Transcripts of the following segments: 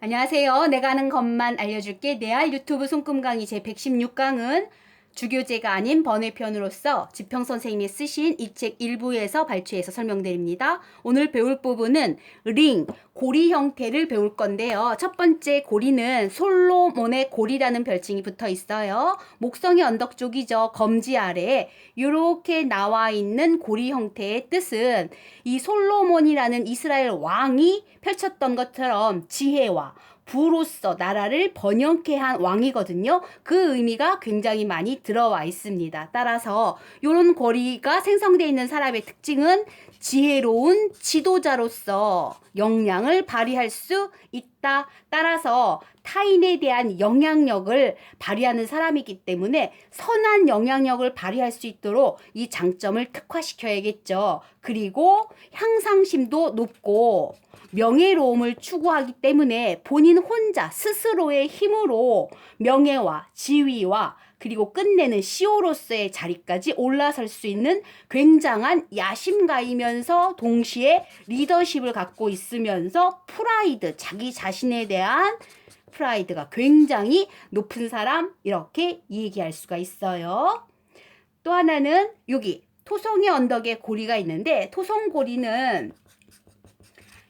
안녕하세요. 내가 아는 것만 알려줄게. 내 알 유튜브 손금 강의 제 116강은 주교제가 아닌 번외편으로서 지평 선생님이 쓰신 이 책 일부에서 발췌해서 설명드립니다. 오늘 배울 부분은 링, 고리 형태를 배울 건데요. 첫 번째 고리는 솔로몬의 고리라는 별칭이 붙어 있어요. 목성의 언덕 쪽이죠. 검지 아래에 이렇게 나와 있는 고리 형태의 뜻은 이 솔로몬이라는 이스라엘 왕이 펼쳤던 것처럼 지혜와 부로서 나라를 번영케 한 왕이거든요. 그 의미가 굉장히 많이 들어와 있습니다. 따라서 이런 고리가 생성되어 있는 사람의 특징은 지혜로운 지도자로서 역량을 발휘할 수 있다. 따라서 타인에 대한 영향력을 발휘하는 사람이기 때문에 선한 영향력을 발휘할 수 있도록 이 장점을 특화시켜야겠죠. 그리고 향상심도 높고 명예로움을 추구하기 때문에 본인 혼자 스스로의 힘으로 명예와 지위와 그리고 끝내는 CEO로서의 자리까지 올라설 수 있는 굉장한 야심가이면서 동시에 리더십을 갖고 있으면서 프라이드, 자기 자신에 대한 프라이드가 굉장히 높은 사람 이렇게 얘기할 수가 있어요. 또 하나는 여기 토송의 언덕에 고리가 있는데 토송고리는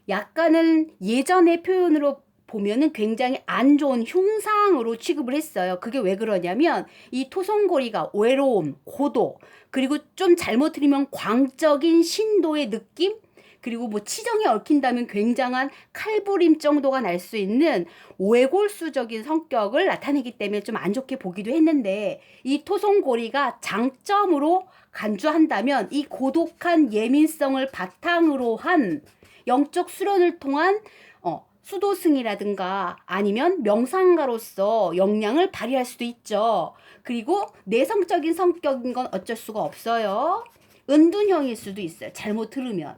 약간은 예전의 표현으로 보면은 굉장히 안 좋은 흉상으로 취급을 했어요. 그게 왜 그러냐면 이 토송고리가 외로움, 고도, 그리고 좀 잘못 들으면 광적인 신도의 느낌? 그리고 뭐 치정이 얽힌다면 굉장한 칼부림 정도가 날 수 있는 외골수적인 성격을 나타내기 때문에 좀 안 좋게 보기도 했는데 이 토송고리가 장점으로 간주한다면 이 고독한 예민성을 바탕으로 한 영적 수련을 통한 어, 수도승이라든가 아니면 명상가로서 역량을 발휘할 수도 있죠. 그리고 내성적인 성격인 건 어쩔 수가 없어요. 은둔형일 수도 있어요. 잘못 들으면.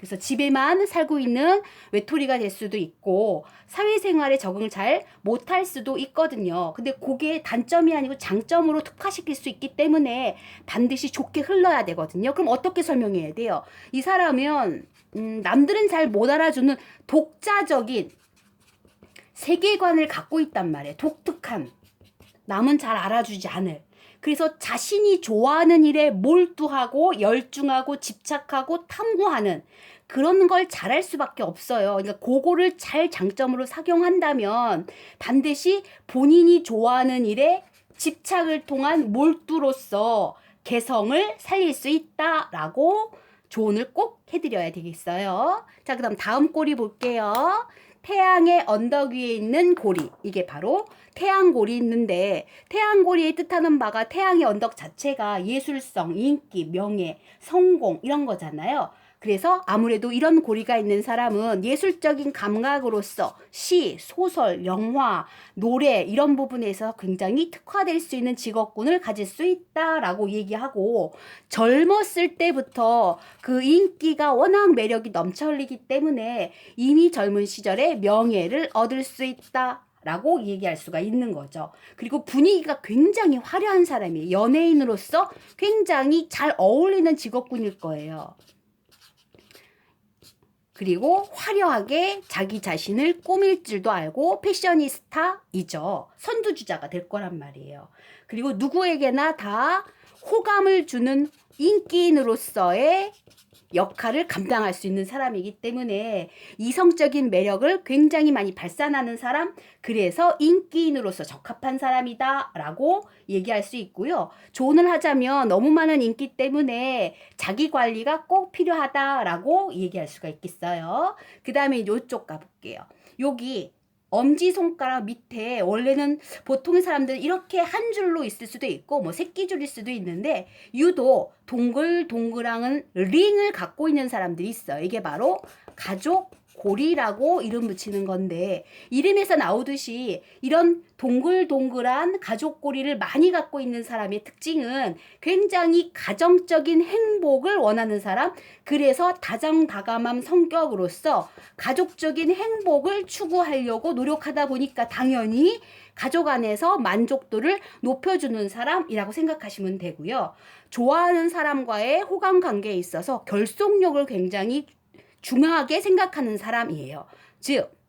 그래서 집에만 살고 있는 외톨이가 될 수도 있고 사회생활에 적응을 잘 못할 수도 있거든요. 근데 그게 단점이 아니고 장점으로 특화시킬 수 있기 때문에 반드시 좋게 흘러야 되거든요. 그럼 어떻게 설명해야 돼요? 이 사람은 음, 남들은 잘 못 알아주는 독자적인 세계관을 갖고 있단 말이에요. 독특한. 남은 잘 알아주지 않을. 그래서 자신이 좋아하는 일에 몰두하고 열중하고 집착하고 탐구하는 그런 걸 잘할 수밖에 없어요. 그러니까 그거를 잘 장점으로 작용한다면 반드시 본인이 좋아하는 일에 집착을 통한 몰두로서 개성을 살릴 수 있다라고 조언을 꼭 해드려야 되겠어요. 자, 그 다음 다음 꼬리 볼게요. 태양의 언덕 위에 있는 고리. 이게 바로 태양고리 있는데, 태양고리의 뜻하는 바가 태양의 언덕 자체가 예술성, 인기, 명예, 성공, 이런 거잖아요. 그래서 아무래도 이런 고리가 있는 사람은 예술적인 감각으로서 시, 소설, 영화, 노래 이런 부분에서 굉장히 특화될 수 있는 직업군을 가질 수 있다라고 얘기하고 젊었을 때부터 그 인기가 워낙 매력이 넘쳐 흘리기 때문에 이미 젊은 시절에 명예를 얻을 수 있다. 라고 얘기할 수가 있는 거죠. 그리고 분위기가 굉장히 화려한 사람이에요. 연예인으로서 굉장히 잘 어울리는 직업군일 거예요. 그리고 화려하게 자기 자신을 꾸밀 줄도 알고 패셔니스타이죠. 선두주자가 될 거란 말이에요. 그리고 누구에게나 다 호감을 주는 인기인으로서의 역할을 감당할 수 있는 사람이기 때문에 이성적인 매력을 굉장히 많이 발산하는 사람, 그래서 인기인으로서 적합한 사람이다 라고 얘기할 수 있고요. 조언을 하자면 너무 많은 인기 때문에 자기 관리가 꼭 필요하다 라고 얘기할 수가 있겠어요. 그 다음에 이쪽 가볼게요. 여기 엄지손가락 밑에 원래는 보통의 사람들은 이렇게 한 줄로 있을 수도 있고 뭐 새끼줄일 수도 있는데 유도 동글동글한 링을 갖고 있는 사람들이 있어요. 이게 바로 가족 고리라고 이름 붙이는 건데 이름에서 나오듯이 이런 동글동글한 가족 고리를 많이 갖고 있는 사람의 특징은 굉장히 가정적인 행복을 원하는 사람 그래서 다정다감한 성격으로서 가족적인 행복을 추구하려고 노력하다 보니까 당연히 가족 안에서 만족도를 높여주는 사람이라고 생각하시면 되고요. 좋아하는 사람과의 호감 관계에 있어서 결속력을 굉장히 중요하게 생각하는 사람이에요. 즉,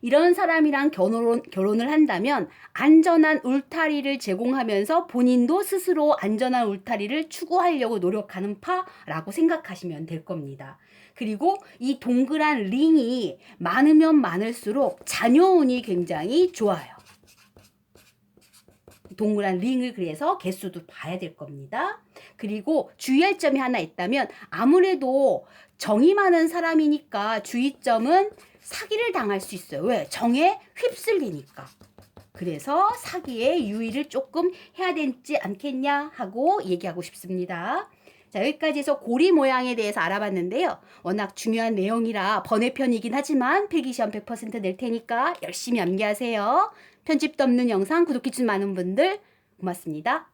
이런 사람이랑 결혼, 결혼을 한다면 안전한 울타리를 제공하면서 본인도 스스로 안전한 울타리를 추구하려고 노력하는 파라고 생각하시면 될 겁니다. 그리고 이 동그란 링이 많으면 많을수록 자녀운이 굉장히 좋아요. 동그란 링을 그래서 개수도 봐야 될 겁니다. 그리고 주의할 점이 하나 있다면 아무래도 정이 많은 사람이니까 주의점은 사기를 당할 수 있어요. 왜? 정에 휩쓸리니까. 그래서 사기에 유의를 조금 해야 되지 않겠냐 하고 얘기하고 싶습니다. 자, 여기까지 해서 고리 모양에 대해서 알아봤는데요. 워낙 중요한 내용이라 번외편이긴 하지만 필기시험 100%낼 테니까 열심히 암기하세요. 편집도 없는 영상 구독해주신 많은 분들 고맙습니다.